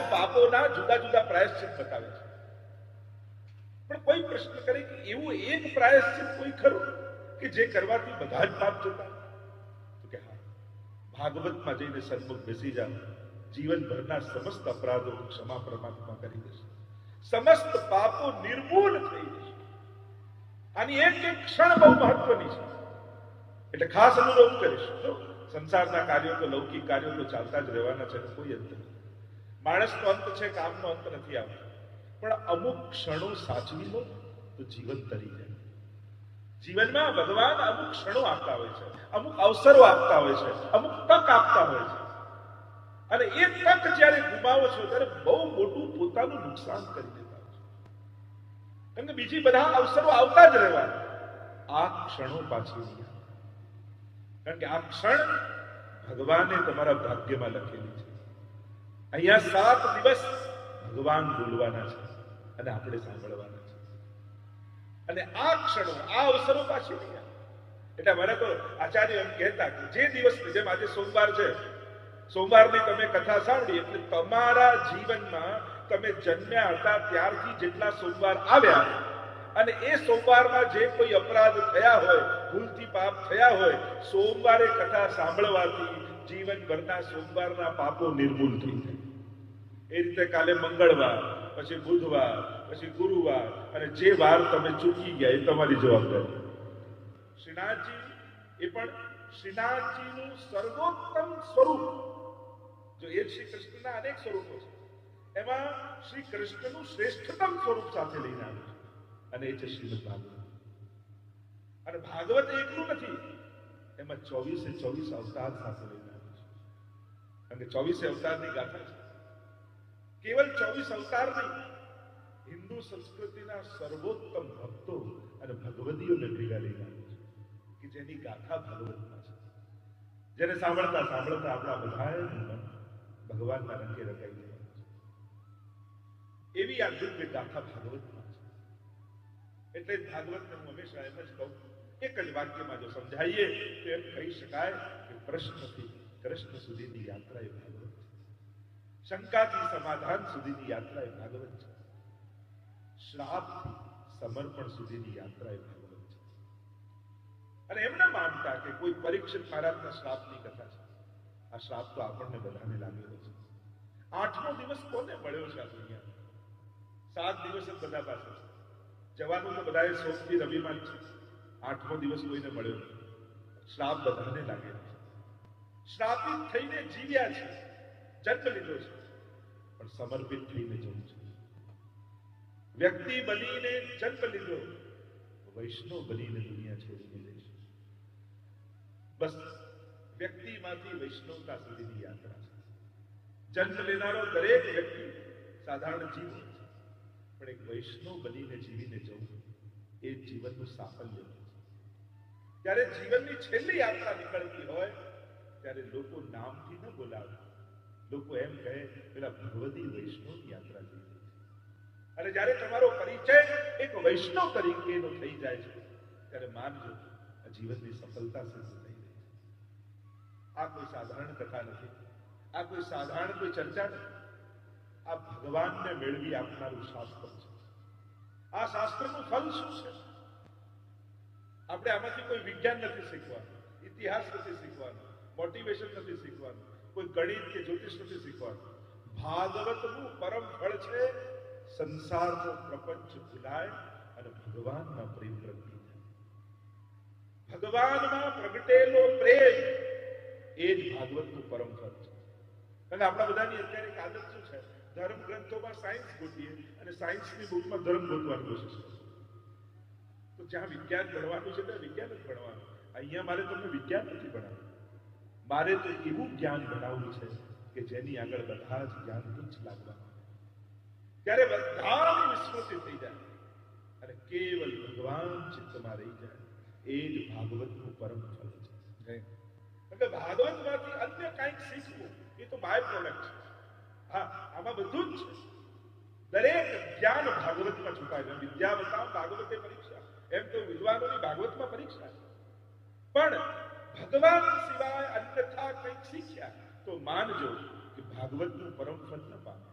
બધા પાપોના જુદા જુદા પ્રાયશ્ચિત બતાવે છે. પણ કોઈ પ્રશ્ન કરે કે એવું એક પ્રાયશ્ચિત કોઈ ખરું કે જે કરવાથી બધા જ પાપ જતા? ભાગવતમાં જઈને સન્મુખ બેસી જાવ જીવનભરના સમસ્ત અપરાધો ક્ષમા પરમાત્મા કરી દેશે. સમસ્ત પાપો નિર્મૂળ થઈ જશે. આની એક એક ક્ષણ બહુ મહત્વની છે. એટલે ખાસ અનુરોધ કરીશ. સંસારના કાર્યો તો લૌકિક કાર્યો તો ચાલતા જ રહેવાના છે કોઈ અંતર માણસનો અંત છે કામનો અંત નથી આવતો. પણ અમુક ક્ષણો સાચવી લો તો જીવન તરી જાય. જીવનમાં ભગવાન અમુક ક્ષણો આપતા હોય છે. અમુક અવસરો આપતા હોય છે. અમુક તક આપતા હોય છે. અને એ તક જ્યારે ગુમાવો છો, ત્યારે બહુ મોટું પોતાનું નુકસાન કરી દેતા છે. કારણ કે બીજી બધા અવસરો આવતા જ રહેવાના. આ ક્ષણો પાછી કારણ કે આ ક્ષણ ભગવાને તમારા ભાગ્યમાં લખેલી છે. અહીંયા સાત દિવસ ભગવાન બોલવાના છે અને આપણે સાંભળવાના છે. અને આ ક્ષણો, આ અવસરો પાછી નહીં એટલે મને તો આચાર્ય એમ કહેતા કે જે દિવસ જેમ આજે સોમવાર છે, સોમવારની તમે કથા સાંભળી એટલે તમારા જીવનમાં તમે જન્મ્યા હતા ત્યારથી જેટલા સોમવાર આવ્યા અને એ સોમવારમાં જે કોઈ અપરાધ થયા હોય, ભૂલથી પાપ થયા હોય, સોમવારે કથા સાંભળવાથી જીવનભરના સોમવારના પાપો નિર્મૂલ થઈ જાય. એ રીતે કાલે મંગળવાર, પછી બુધવાર, પછી ગુરુવાર અને જે વાર તમે ચૂકી ગયા એ તમારી જવાબદારી. શ્રીનાથજી, એ પણ શ્રીનાથજીનું સર્વોત્તમ સ્વરૂપ. જો એ શ્રી કૃષ્ણના અનેક સ્વરૂપો છે, એમાં શ્રી કૃષ્ણનું શ્રેષ્ઠતમ સ્વરૂપ સાથે લઈને આવ્યું છે. અને એ છે શ્રીમદ ભાગવત. અને ભાગવત એકલું નથી, એમાં ચોવીસે ચોવીસ અવતાર સાથે લઈને આવે છે. કારણ કે ચોવીસે અવતારની ગાથા છે. કેવલ ચોવીસ અવતાર નહીં, હિન્દુ સંસ્કૃતિના સર્વોત્તમ ભક્તો અને ભગવદીઓને ભેગા લઈને આવ્યો છે, કે જેની ગાથા ભાગવતમાં છે. જેને સાંભળતા સાંભળતા આપણા બધા ભગવાનના રંગે રંગાઈ જવાનું છે. એવી આ દિવ્ય ગાથા ભાગવતમાં છે. એટલે ભાગવતને હું હંમેશા એમ જ કહું, એક જ વાક્યમાં જો સમજાઈએ, તો એમ કહી શકાય કે પ્રશ્નથી, કૃષ્ણ સુધીની યાત્રા એ ભાગવત શંકાથી સમાધાન સુધીની યાત્રા એ ભાગવત છે. શ્રાપથી સમર્પણ સુધીની યાત્રા એ ભાગવત છે. અને એમ માનતા કે કોઈ પરીક્ષિત મહારાજના શ્રાપની કથા છે. આ શ્રાપ તો આપણને બધાને લાગેલો છે. આઠમો દિવસ કોને મળ્યો છે આ દુનિયા સાત દિવસ જ બધા પાસે છે. જવાનું તો બધાએ સોમથી રવિમાં છે. આઠમો દિવસ કોઈને મળ્યો શ્રાપ બધાને લાગેલો છે. શ્રાપિત થઈને જીવ્યા છે. જન્મ લીધો છે. પણ સમર્પિત થઈને જવું છે. વ્યક્તિ બનીને જન્મ લીધો, વૈષ્ણવ બનીને દુનિયા છોડીને જઈશ. બસ, વ્યક્તિમાંથી વૈષ્ણવતા સુધીની યાત્રા છે. જન્મ લેનારો દરેક વ્યક્તિ સાધારણ જીવ છે. પણ એક વૈષ્ણવ બનીને જીવીને જવું એ જીવનનું સાફલ્ય છે. ત્યારે જીવનની છેલ્લી યાત્રા નીકળતી હોય, ત્યારે લોકો નામથી ન બોલાવે. લોકો એમ કહે, પેલા ભગવતી વૈષ્ણવ યાત્રા થઈ રહી છે. અને જ્યારે તમારો પરિચય એક વૈષ્ણવ તરીકેનો થઈ જાય છે, ત્યારે માનજો, આ જીવનની સફળતા સિદ્ધ થઈ રહી છે. આ કોઈ સાધારણ કથા નથી, આ કોઈ સાધારણ કોઈ ચર્ચા નથી. આ ભગવાનને મેળવી આપનારું શાસ્ત્ર છે. આ શાસ્ત્રનું ફલ શું છે? આપણે આમાંથી કોઈ વિજ્ઞાન નથી શીખવાનું, ઇતિહાસ નથી શીખવાનું મોટિવેશન નથી શીખવાનું. કોઈ ગણિત કે જ્યોતિષ નથી શીખવાનું. ભાગવતનું પરમ ફળ છે સંસારનો પ્રપંચ ભૂલાય અને ભગવાનના પ્રેમ પ્રગટી થાય ભગવાનમાં પ્રગટેલો પ્રેમ એ જ ભાગવતનું પરમ ફળ છે. અને આપણા બધાની અત્યારે એક આદત શું છે? ધર્મ ગ્રંથોમાં સાયન્સ ગોતીએ અને સાયન્સની બુકમાં ધર્મ ગોતવાની કોશિશ તો જ્યાં વિજ્ઞાન ભણવાનું છે ત્યાં વિજ્ઞાન જ ભણવાનું. અહીંયા મારે તમને વિજ્ઞાન નથી ભણાવવું મારે તો એવું જ્ઞાન બનાવવું છે કે જેની આગળ બધા જ જ્ઞાન તુચ્છ લાગવાનું ત્યારે બધાની વિસ્મૃતિ થઈ જાય. અને કેવલ ભગવાન ચિત્તમાં રહી જાય. એ જ ભાગવતનું પરમ ફળ છે. એટલે ભાગવતમાંથી અન્ય કાંઈક શીખવું એ તો બાય પ્રોડક્ટ છે. હા આમાં બધું જ છે. દરેક જ્ઞાન ભાગવતમાં છુપાયેલું વિદ્યાવતામ ભાગવતે પરીક્ષા. એમ તો વિદ્વાનોની ભાગવતમાં પરીક્ષા પણ ભગવાન સિવાય અન્યથા કંઈક શીખ્યા, તો માનજો કે ભાગવતનું પરમ ફળ ન પામે.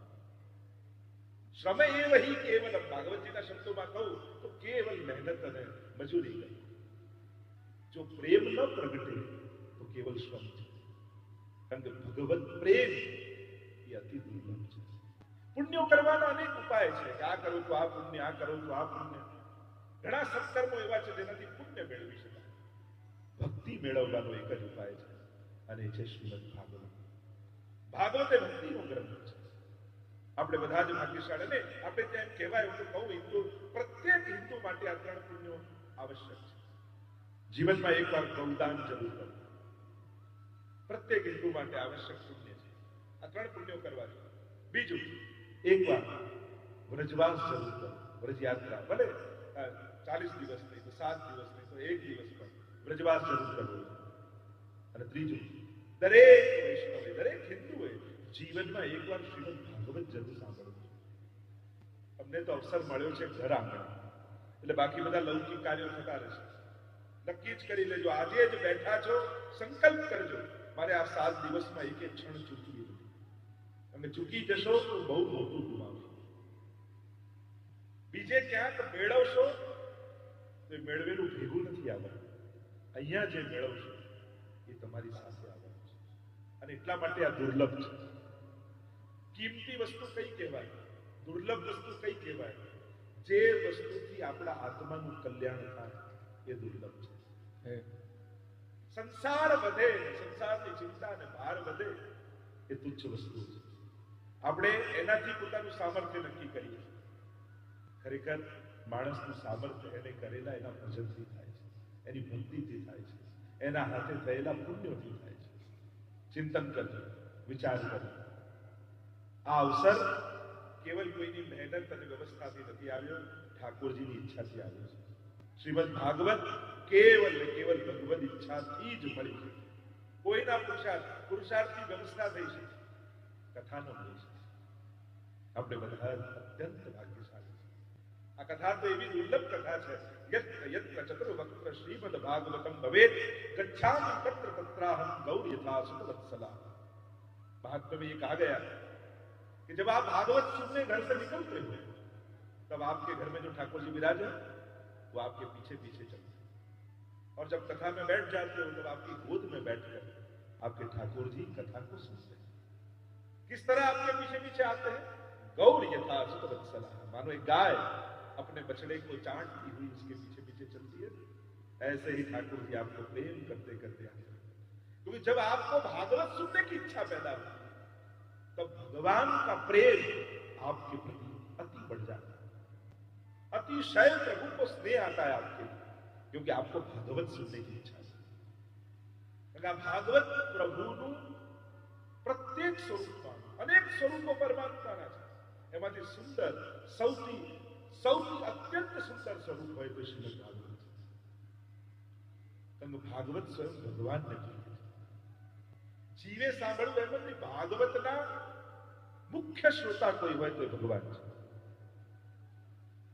શ્રમ એ વહી કેવલ ભાગવતજીના શબ્દોમાં કહું, તો કેવલ મહેનત અને મજૂરી કરી. જો પ્રેમ ન પ્રગટે, તો કેવલ શ્રમ છે. કારણ કે ભગવત પ્રેમ એ અતિ દુર્લભ છે. પુણ્યો કરવાનો અનેક ઉપાય છે આ કરું તો આ પુણ્ય, આ કરું તો આ પુણ્ય. ઘણા સત્કર્મો એવા છે જેનાથી પુણ્ય મેળવી શકાય. ભક્તિ મેળવવાનો એક જ ઉપાય છે, અને છે શ્રીમદ ભાગવત. ભાગવત એ ભક્તિનો ગ્રંથ છે. આપણે બધા જ ભાગ્યશાળી અને આપણે ત્યાં કહેવાય, હું કહું, હિન્દુ, પ્રત્યેક હિન્દુ માટે આ ત્રણ પુણ્યો આવશ્યક છે. જીવનમાં એકવાર ગૌદાન જરૂર કરવું પ્રત્યેક હિન્દુ માટે આવશ્યક પુણ્ય છે. આ ત્રણ પુણ્યો કરવા જોઈએ. બીજું, એકવાર વ્રજવાસ જરૂર કરવું વ્રજયાત્રા, ભલે ચાલીસ દિવસ નહીં તો સાત દિવસ નહીં તો એક દિવસ વ્રજવાસ જરૂર કરવો અને ત્રીજું, દરેક વૈષ્ણવે, દરેક હિન્દુએ જીવનમાં એકવાર શ્રીમદ ભાગવત જરૂર સાંભળવું અમને તો અવસર મળ્યો છે ઘર આંગણ. એટલે બાકી બધા લૌકિક કાર્યો થતા રહેશે નક્કી જ કરી લેજો, આજે જ બેઠા છો, સંકલ્પ કરજો, મારે આ સાત દિવસમાં એક એક ક્ષણ ચૂકવી નથી અને ચૂકી જશો તો બહુ મોટું ગુમાવશો. બીજે ક્યાંક મેળવશો, તો મેળવેલું ભેગું નથી આવવાનું અહીંયા જે મેળવશો એ તમારી સાથે આવવાનું છે. અને એટલા માટે આ દુર્લભ છે. કિંમતી વસ્તુ કઈ કહેવાય? દુર્લભ વસ્તુ કઈ કહેવાય? જે વસ્તુથી આપણા આત્માનું કલ્યાણ થાય એ દુર્લભ છે. સંસાર વધે સંસારની ચિંતા અને ભાર વધે એ તુચ્છ વસ્તુ છે. આપણે એનાથી પોતાનું સામર્થ્ય નક્કી કરીએ ખરેખર માણસનું સામર્થ્ય એને કરેલા એના ભજનથી થાય. એની ભક્તિથી થાય છે, એના હાથે થયેલા પુણ્યોથી થાય છે. ચિંતન કરજો, વિચાર કરજો આ અવસર કેવલ કોઈની મહેનત અને વ્યવસ્થાથી નથી આવ્યો, ઠાકોરજીની ઈચ્છાથી આવ્યો છે. શ્રીમદ ભાગવત કેવલ ને કેવલ ભગવદ ઈચ્છાથી જ મળી છે. કોઈના પુરુષાર્થ, પુરુષાર્થની વ્યવસ્થા થઈ છે કથા ન મળી છે. આપણે બધા અત્યંત ભાગ્યશાળી છે આ કથા તો એવી દુર્લભ કથા છે यत्र चतुर वक्त्र श्रीमद भागवतम भवेत, गच्छामि तत्र तत्राहम गौर यथा सुतवत्सला महात्मा में ये कहा गया कि जब आप भागवत सुनने घर से निकलते हो, तब आपके घर में जो ठाकुर जी विराज है, वो आपके पीछे पीछे चलते और जब कथा में बैठ जाते हो, तब आपकी गोद में बैठकर आपके ठाकुर जी कथा को सुनते हैं। किस तरह आपके पीछे पीछे आते हैं? गौर यथा सुतवत्सला मानो एक गाय अपने बछड़े को चाटती हुई उसके पीछे पीछे चलती है ऐसे ही ठाकुर जी आपको प्रेम करते करते आते हैं क्योंकि जब आपको भागवत सुनने की इच्छा पैदा होती है तब भगवान का प्रेम आपके प्रति अति बढ़ जाता है अतिशय प्रभु को स्नेह आता है आपके लिए क्योंकि आपको भागवत सुनने की इच्छा है એટલે આ ભાગવત પ્રભુનું પ્રત્યેક સ્વરૂપમાં અનેક સ્વરૂપો પરમાત્માના છે એમાંથી સુંદર સૌથી સૌથી અત્યંત સુંદર સ્વરૂપ હોય તો શ્રીમદ ભાગવત. કારણ કે ભાગવત સ્વયં ભગવાનને કીધું જીવે સાંભળવું એમ નથી ભાગવતના મુખ્ય શ્રોતા કોઈ હોય તો ભગવાન છે.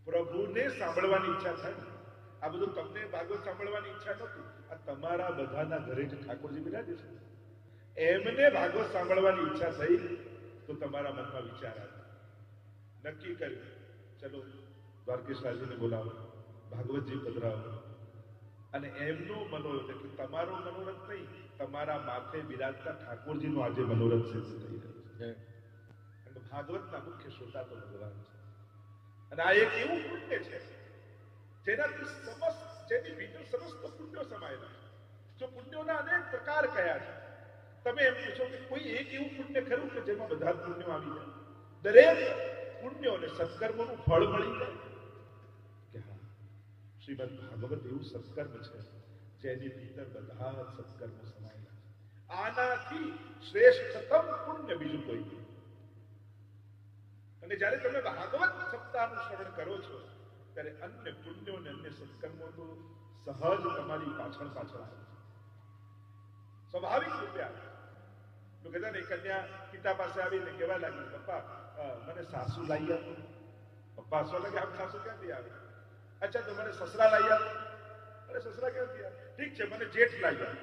પ્રભુને સાંભળવાની ઈચ્છા થાય આ બધું તમને ભાગવત સાંભળવાની ઈચ્છા નહોતી. આ તમારા બધાના ઘરે જે ઠાકોરજી બિરાજે છે. એમને ભાગવત સાંભળવાની ઈચ્છા થઈ તો તમારા મનમાં વિચાર આવે. નક્કી કર્યું. ચલો દ્વારકેશ્વરજીને બોલાવો ભાગવતજી પધરાવો. અને એમનું મનોરથ એટલે તમારો મનોરથ નહીં તમારા માથે બિરાજતા ઠાકોરજીનું આજે મનોરથ સિદ્ધ થઈ રહ્યું છે. અને ભાગવતના મુખ્ય શ્રોતા તો ભગવાન છે. અને આ એક એવું પુણ્ય છે જેનાથી સમસ્ત જેની ભીતર સમસ્ત પુણ્યો સમાયેલા છે. જો પુણ્યોના અનેક પ્રકાર કયા છે તમે એમ પૂછો કે કોઈ એક એવું પુણ્ય ખરું કે જેમાં બધા પુણ્યો આવી જાય? દરેક પુણ્યો અને સત્કર્મોનું ફળ મળી જાય? શ્રીમદ ભાગવત એવું સત્કર્મ છે, જેની ભીતર બધા સત્કર્મ સમાયેલા છે. આનાથી શ્રેષ્ઠતમ પુણ્ય બીજું કોઈ નહીં. અને જ્યારે તમે ભાગવત સપ્તાહનું શ્રવણ કરો છો, ત્યારે અન્ય પુણ્યો અને અન્ય સત્કર્મો તો સહજ તમારી પાછળ પાછળ આવે છે. સ્વાભાવિક રૂપે આવે તો કહેતા ને કન્યા પિતા પાસે આવીને કહેવા લાગી, પપ્પા મને સાસુ લાવી આપો. પપ્પા હસવા લાગે આમ સાસુ ક્યાંથી આવે? અચ્છા, તો મને સસરા લાવ્યા અરે સસરા ક્યાંથી ઠીક છે, મને જેઠ લાવ્યા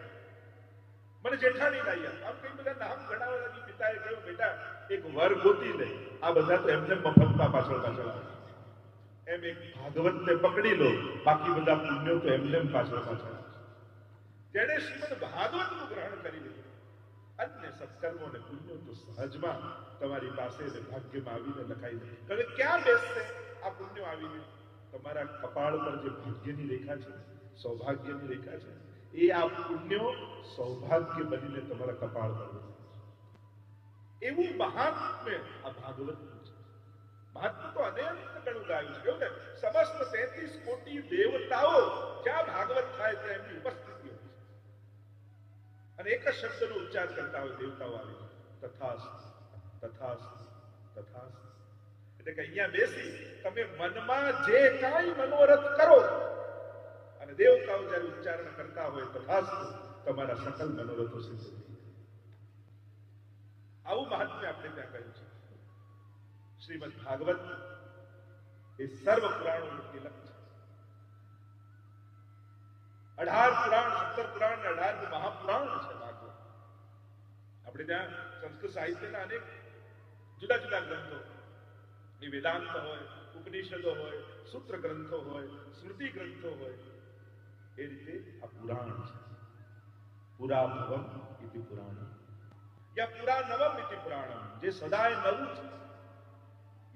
મને જેઠાણી લાવી આપ. આમ કઈ બધા નામ ગણાવ્યા લાગી પિતાએ કહ્યું, બેટા, એક વર ગોતી લે આ બધા તો એમને મફતમાં પાછળ પાછળ આવે એમ એક ભાગવતને પકડી લો. બાકી બધા પુણ્યો તો એમને એમ પાછળ પાછળ. જેણે શ્રીમદ ભાગવતનું ગ્રહણ કરી લીધું. અન્ય સત્કર્મો અને પુણ્યો તો સહજમાં તમારી પાસે ભાગ્યમાં આવીને લખાઈ દે. હવે ક્યાં બેસશે? આ પુણ્યો આવીને. તમારા કપાળ પર જે ભાગ્યની રેખા છે, સૌભાગ્યની રેખા છે, એ આ પુણ્યો સૌભાગ્ય બનીને તમારા કપાળ પર એવું મહાત્મ્ય આ ભાગવત છે. તો અનેક ગણું ગાયું છે ને સમસ્ત તેત્રીસ કોટી દેવતાઓ જ્યાં ભાગવત થાય ત્યાં એમની ઉપસ્થિતિ અને એક જ શબ્દનો ઉચ્ચાર કરતા હોય દેવતાઓ આવે તથાસ્તુ તથા તથાસ્તુ. એટલે કે અહીંયા બેસી તમે મનમાં જે કાંઈ મનોરથ કરો અને દેવતાઓ જ્યારે ઉચ્ચારણ કરતા હોય તો ખાસ તમારા સકલ મનોરથો સિદ્ધ થઈ આવું મહાત્મ્ય આપણે ત્યાં કહ્યું છે. શ્રીમદ ભાગવત એ સર્વ પુરાણોનું તિલક છે. અઢાર પુરાણ, સત્તર પુરાણ, અઢાર મહાપુરાણ છે ભાગવત. આપણે ત્યાં સંસ્કૃત સાહિત્યના અનેક જુદા જુદા ગ્રંથો એ વેદાંત હોય, ઉપનિષદો હોય સૂત્ર ગ્રંથો હોય સ્મૃતિ ગ્રંથો હોય, એ રીતે આ પુરાણ છે. પુરા ભવમ ઇતિ પુરાણ યા પુરા નવમ ઇતિ પુરાણ જે સદાય નવું છે.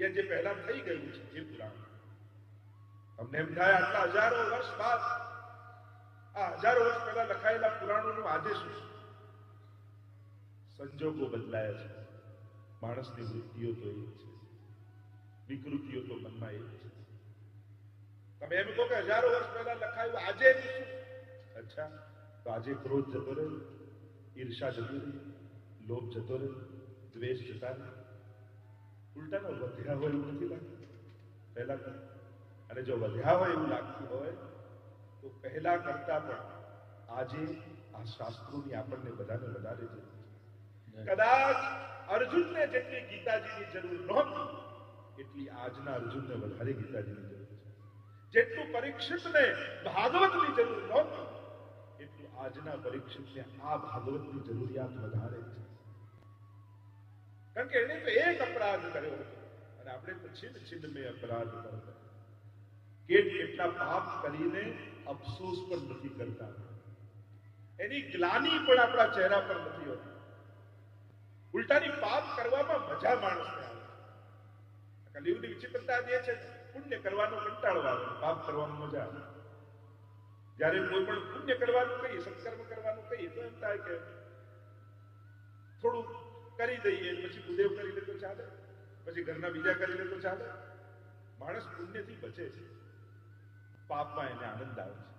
યા જે પહેલા થઈ ગયું છે, એ પુરાણ. અમને એમ થાય આટલા હજારો વર્ષ બાદ, આ હજારો વર્ષ પહેલા લખાયેલા પુરાણોનું આજે શું છે? સંજોગો બદલાયા છે. માણસની વૃત્તિઓ તો એ છે. વિકૃતિઓ તો મનમાં એ જ છે. તમે એમ કહો કે હજારો વર્ષ પહેલા લખાયું આજે એનું શું? અચ્છા તો આજે ક્રોધ જતો રહે ઈર્ષા જતી રહી લોભ જતો રહે દ્વેષ જતા રહે ઉલટાનો વધ્યા હોય એવું નથી લાગતું. પહેલા કરતા. અને જો વધ્યા હોય એવું લાગતું હોય તો પહેલા કરતા પણ આજે આ શાસ્ત્રોની આપણને બધાને વધારે જરૂર છે. કદાચ અર્જુનને જેટલી ગીતાજીની જરૂર નહોતી એટલી આજના અર્જુનને વધારે ગીતાજીની જરૂર છે. જેટલું પરીક્ષિતને ભાગવતની જરૂર નહોતી, એટલું આજના પરીક્ષિતને આ ભાગવતની જરૂરિયાત વધારે છે. કારણ કે એને તો એક અપરાધ કર્યો અને આપણે તો છિન્ન છિન્ન મેં અપરાધ કર્યો કેટ કેટલા પાપ કરીને અફસોસ પણ નથી કરતા. એની ગ્લાની પણ આપણા ચહેરા પર નથી હોતી. ઉલટાની પાપ કરવામાં મજા માણસને કલિયુગની વિચિત્રતા જે છે, પુણ્ય કરવાનો કંટાળો આવે, પાપ કરવાનું મજા આવે. જ્યારે કોઈ પણ પુણ્ય કરવાનું કહીએ, સત્કર્મ કરવાનું કહીએ, તો એમ થાય કે થોડું કરી દઈએ, પછી ગુદેવ કરી તો ચાલે, પછી ઘરના બીજા કરી લે તો ચાલે. માણસ પુણ્યથી બચે છે. પાપમાં એને આનંદ આવે છે.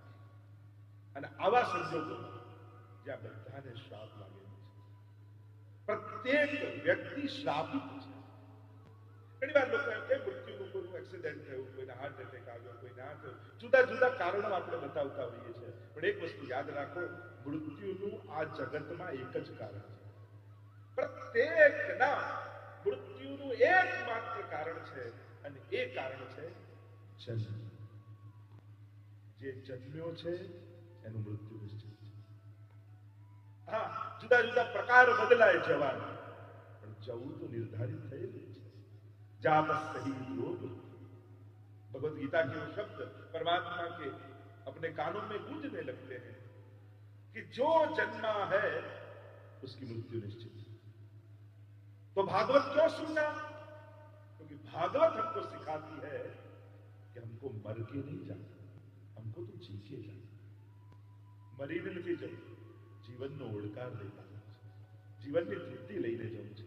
અને આવા સંજોગો જ્યાં બધાને શ્રાપ લાગે છે. પ્રત્યેક વ્યક્તિ શ્રાપિત છે. ઘણી વાર લોકો એમ કે મૃત્યુનું કોઈનું એક્સિડન્ટ થયું, કોઈને હાર્ટ એટેક આવ્યો, કોઈને આ થયું. જુદા જુદા કારણો આપણે બતાવતા હોઈએ છીએ. પણ એક વસ્તુ યાદ રાખો, મૃત્યુનું આ જગતમાં એક જ કારણ છે. પ્રત્યેકના મૃત્યુનું એકમાત્ર કારણ છે અને એ કારણ છે જન્મ. જે જન્મ્યો છે, એનું મૃત્યુ નિશ્ચિત છે. હા, જુદા જુદા પ્રકાર બદલાય જવાના. પણ જવું તો નિર્ધારિત થયેલું છે. जातस्तही भगवत गीता के शब्द परमात्मा के अपने कानों में गूंजने लगते हैं कि जो जन्मा है, उसकी मृत्यु निश्चित तो भागवत क्यों सुनना? क्योंकि तो भागवत हमको सिखाती है कि हमको मर के नहीं जाना, हमको तो जी के जाना। मरी मिल के जाओ, जीवन नो ओड़कार लेना जीवन में तृप्ति लेने जाओ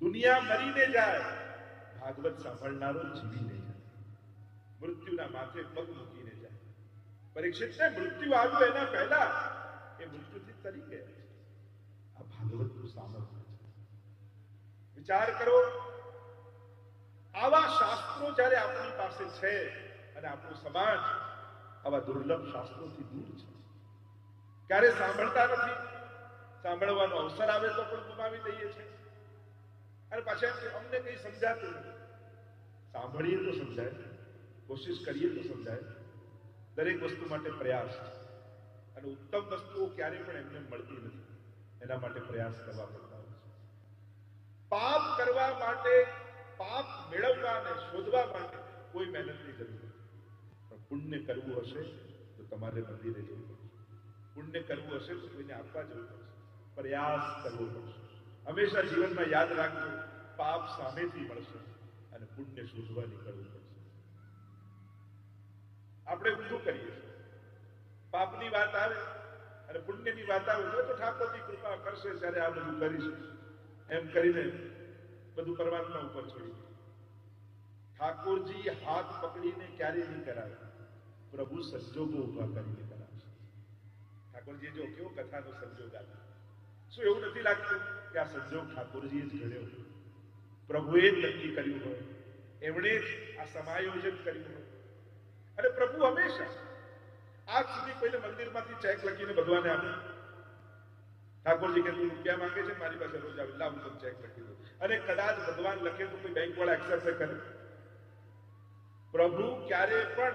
दुनिया मरी ने जाए ભાગવત સાંભળનારો જીવીને જાય મૃત્યુના માથે પગ મૂકીને જાય. પરીક્ષિતને મૃત્યુ આવ્યું એના પહેલા એ મૃત્યુથી તરી ગયા આ ભાગવતનું સામર્થ્ય છે. વિચાર કરો, આવા શાસ્ત્રો જ્યારે આપણી પાસે છે અને આપણો સમાજ આવા દુર્લભ શાસ્ત્રોથી દૂર છે. ક્યારે સાંભળતા નથી? સાંભળવાનો અવસર આવે તો પણ ગુમાવી દઈએ છીએ. અને પાછા અમને કઈ સમજાતું સાંભળીએ તો સમજાય, કોશિશ કરીએ તો સમજાય. દરેક વસ્તુ માટે પ્રયાસ અને ઉત્તમ વસ્તુઓ ક્યારેય પણ એમને મળતી નથી. એના માટે પ્રયાસ કરવા પડતા હોય છે. પાપ કરવા માટે, પાપ મેળવવા અને શોધવા માટે કોઈ મહેનતની જરૂર પણ પુણ્ય કરવું હશે તો તમારે મંદિરે જવું પડશે. પુણ્ય કરવું હશે તો કોઈને આપવા જવું પડશે. પ્રયાસ કરવો પડશે. હંમેશા જીવનમાં યાદ રાખજો, પાપ સામેથી મળશે અને પુણ્ય શોધવા નીકળવું પડશે. આપણે ઊંધું કરીએ પાપની વાત આવે અને પુણ્યની વાત આવે તો ઠાકોરની કૃપા કરશે ત્યારે આ બધું કરીશું. એમ કરીને બધું પરમાત્મા ઉપર છોડી. ઠાકોરજી હાથ પકડીને ક્યારે નહીં કરાવે. પ્રભુ સંજોગો ઊભા કરીને કરાવશે. ઠાકોરજી જો કેવો કથાનો સંજોગ આપ્યો. શું એવું નથી લાગતું કે આ સંજોગ ઠાકોરજીએ જ ઘડ્યો પ્રભુએ જ નક્કી કર્યું હોય. એમણે જ આ સમાયોજન કર્યું હોય. અને પ્રભુ હંમેશા આજ સુધી કોઈને મંદિરમાંથી ચેક લખીને ભગવાને આપ્યું. ઠાકોરજી કે, તું રૂપિયા માંગે છે, મારી પાસે રોજ આવે, લાવ, હું ચેક લખી દઉં. અને કદાચ ભગવાન લખે તો કોઈ બેંક વાળા એક્સેપ્ટ કરે. પ્રભુ ક્યારે પણ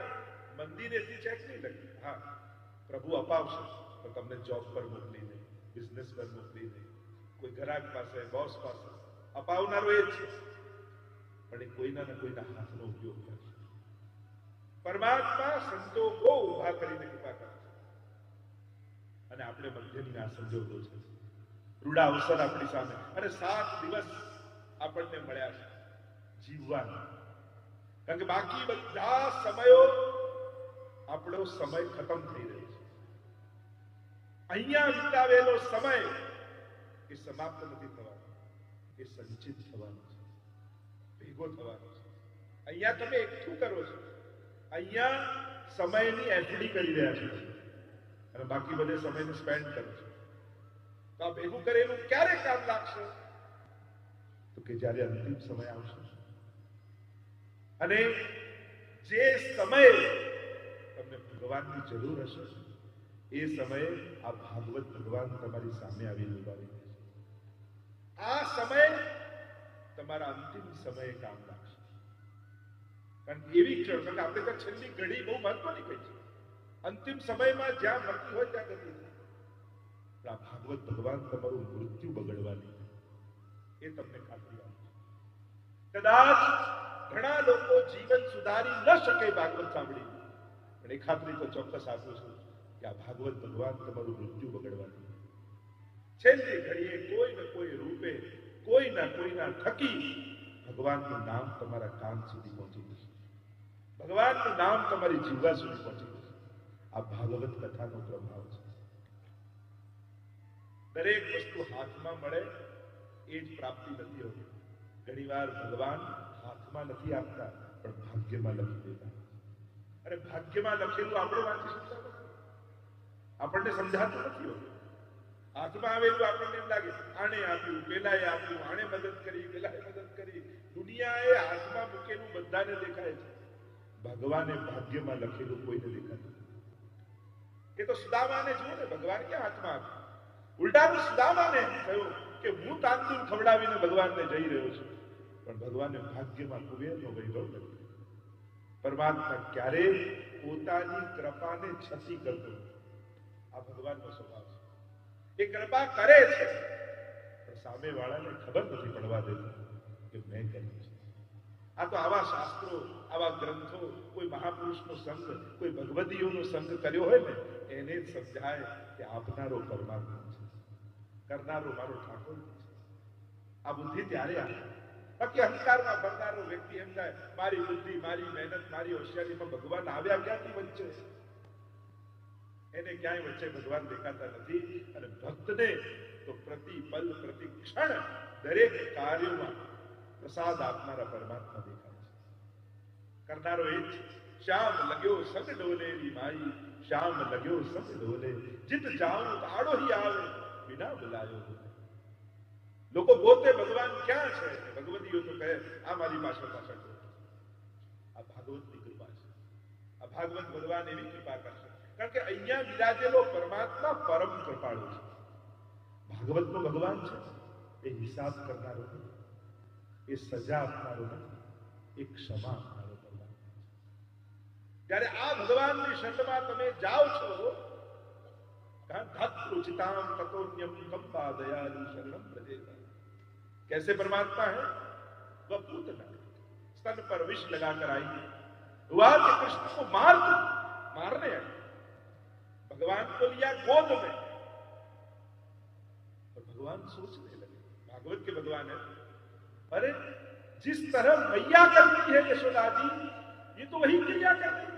મંદિરેથી ચેક નહીં લખે. હા, પ્રભુ અપાવશે તો તમને જોબ પર મોકલી દે બિઝનેસ પર નોકરી દે કોઈ ગ્રાહક પાસે બોસ પાસે. અપાવનારો એ છે. પણ એ કોઈના ને કોઈના હાથનો ઉપયોગ કરશે પરમાત્મા સંજોગો ઊભા કરીને કૃપા કરે છે. અને આપણે મધ્યની આ સંજોગો છે. રૂડા અવસર આપણી સામે. અને સાત દિવસ આપણને મળ્યા છે. જીવવાના. કારણ કે બાકી બધા સમયો આપણો સમય ખતમ થઈ રહ્યો છે. અહીંયા વિતાવેલો સમય એ સમાપ્ત નથી થવાનો. એ સંચિત થવાનો છે. ભેગો થવાનો છે. અહીંયા તમે એકઠું કરો છો. અહીંયા સમયની એફડી કરી રહ્યા છો. અને બાકી બધે સમયને સ્પેન્ડ કરો છો. તો આ ભેગું કરેલું ક્યારે કામ લાગશે? તો કે જ્યારે અંતિમ સમય આવશે. અને જે સમયે તમને ભગવાનની જરૂર હશે એ સમયે આ ભાગવત ભગવાન તમારી સામે આવી ઊભા રહી છે. આ સમય તમારા અંતિમ સમયે કામ લાગશે. કારણ કે એવી ક્ષણ આપણે તો છેલ્લી ઘડી બહુ મહત્વની કહી છે. અંતિમ સમયમાં જ્યાં મરતી હોય ત્યાં ગતિ. આ ભાગવત ભગવાન તમારું મૃત્યુ બગડવાની એ તમને ખાતરી આપે કદાચ ઘણા લોકો જીવન સુધારી ન શકે ભાગવત સાંભળી પણ એ ખાતરી તો ચોક્કસ આપું છું. કે આ ભાગવત ભગવાન તમારું મૃત્યુ બગડવાનું છેલ્લી ઘડીએ કોઈ ને કોઈ રૂપે, કોઈ ના કોઈના થકી ભગવાનનું નામ તમારા કાન સુધી પહોંચી જશે ભગવાનનું નામ તમારી જીવા સુધી પહોંચી જશે આ ભાગવત કથાનો પ્રભાવ છે. દરેક વસ્તુ હાથમાં મળે, એ જ પ્રાપ્તિ નથી હોતી. ઘણીવાર ભગવાન હાથમાં નથી આપતા, પણ ભાગ્યમાં લખી દેતા. અને ભાગ્યમાં લખેલું આપણે વાંચી શકતા આપણને સમજાતું નથી હોતું. હાથમાં આવેલું આપણને એમ લાગે, આને આપ્યું, પેલાએ આપ્યું આણે મદદ કરી, પેલાએ મદદ કરી. દુનિયાએ હાથમાં મૂકેલું બધાને દેખાય છે. ભગવાને ભાગ્યમાં લખેલું કોઈને દેખાતું. એ તો સુદામાને જુઓ ને, ભગવાન ક્યાં હાથમાં આપ્યું? ઉલટાનું સુદામાને થયું કે હું તાંદુર ખવડાવીને ભગવાનને જઈ રહ્યો છું. પણ ભગવાને ભાગ્યમાં કુબેરનો વૈભવ નથી. પરમાત્મા ક્યારેય પોતાની કૃપાને છસી કરતો. આ ભગવાનનો સ્વભાવ છે. એ કૃપા કરે છે. પણ સામે વાળાને ખબર નથી પડવા દેતો કે મેં કર્યું છે. આ તો આવા શાસ્ત્રો, આવા ગ્રંથો કોઈ મહાપુરુષનો સંગ, કોઈ ભગવદીઓનો સંગ કર્યો હોય ને, એને જ સમજાય કે આપનારો પરમાત્મા છે. કરનારો મારો ઠાકોર છે. આ બુદ્ધિ ત્યારે આવે. બાકી અહંકારમાં ભરનારો વ્યક્તિ એમ થાય, મારી બુદ્ધિ, મારી મહેનત, મારી હોશિયારીમાં ભગવાન આવ્યા ક્યાંથી વચ્ચે? એને ક્યાંય વચ્ચે ભગવાન દેખાતા નથી અને ભક્તને તો પ્રતિ પલ પ્રતિ ક્ષણ દરેક કાર્યોમાં પ્રસાદ આપનારા પરમાત્મા દેખાય છે કરનારો એ જ છે. શ્યામ લગ્યો સંગ ડોલે રી માઈ, શ્યામ લગ્યો સંગ ડોલે, જીત જાઉં તાડો હી આવે, વિના બુલાયો બોલે. લોકો પોતે ભગવાન ક્યાં છે ભગવતીઓ તો કહે, આ મારી પાછળ પાછળ દોડે. આ ભાગવતની કૃપા છે આ ભાગવત ભગવાન એવી કૃપા કરશે કારણ કે અહીંયા બિરાજેલો પરમાત્મા પરમ કૃપાળુ છે ભાગવતનો ભગવાન છે એ હિસાબ કરનારો નથી એ સજા આપનારો નથી એ ક્ષમા આપનારો ભગવાન છે. જ્યારે આ ભગવાનની શરણમાં તમે જાઓ છો कहा धात्रुचिताम ततोन्यम कंबा दयालु शरणम ब्रजेगा कैसे परमात्मा है वह पूतना स्तन पर विष लगाकर आएंगे वह कि कृष्ण को मार दो मारने आई भगवान को लिया गोद में। और भगवान सोचने लगे भागवत के भगवान है। अरे जिस तरह मैया करती है यशोदा जी ये तो वही क्रिया करती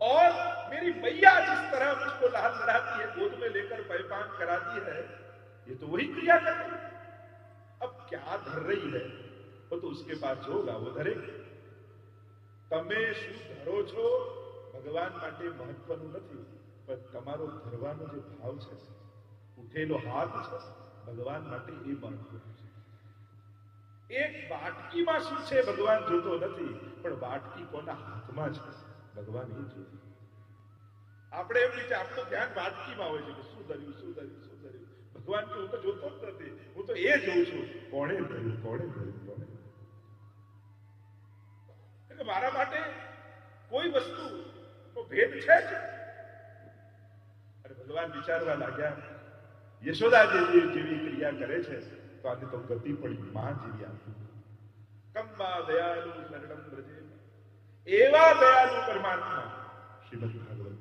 और मेरी मैया जिस तरह मुझको लहर लड़ाती है गोद में लेकर पैपान कराती है ये तो वही क्रिया करती है। अब क्या धर रही है? वो तो उसके पास होगा वो धरेगी। तमेश धरो छो ભગવાન માટે મહત્વનું નથી, પણ તમારો ધરવાનો જે ભાવ છે, ઉઠેલો હાથ છે, ભગવાન માટે એ મહત્વનું છે. એક બાટકીમાં શું છે, ભગવાન જોતો નથી, પણ બાટકી કોના હાથમાં છે, ભગવાન એ જોતો આપણે એમ રીતે આપણું ધ્યાન બાટકીમાં હોય છે કે શું ધર્યું શું ધર્યું શું ધર્યું? ભગવાન કે, હું તો જોતો જ નથી, હું તો એ જોઉં છું. કોણે ધર્યું કોણે ધર્યું, કોણે? એટલે મારા માટે કોઈ વસ્તુ નો ભેદ છે જ અને ભગવાન વિચારવા લાગ્યા યશોદા જેવી જેવી ક્રિયા કરે છે તો આને તો ગતિ પડી માં જેવી આપી કંબા દયાલુ શરણમ બ્રજે એવા દયાલુ પરમાત્મા શ્રીમદ ભાગવત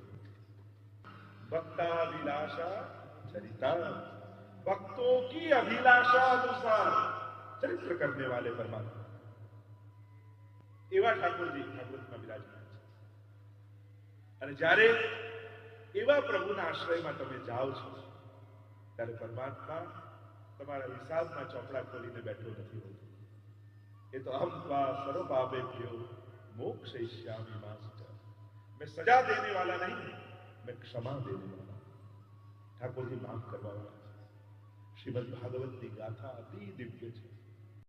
ભક્તા વિલાસા चरिता भक्तों की अभिलाषा अनुसार चरित्र करने वाले परमात्मा એવા ઠાકોરજી ભાગવતમાં બિરાજમાન છે અને જ્યારે એવા પ્રભુના આશ્રયમાં તમે જાઓ છો, ત્યારે પરમાત્મા તમારા હિસાબમાં ચોપડા ખોલીને બેઠો નથી હોતો. એ તો અહમવા સર્વપાપે ભ્યો મોક્ષ શ્યામી માસ્ટર મેં સજા દેને વાલા નહીં, મેં ક્ષમા દેવી વાલા. ઠાકોરજી માફ કરવા વાળા શ્રીમદ ભાગવતની ગાથા અતિ દિવ્ય છે.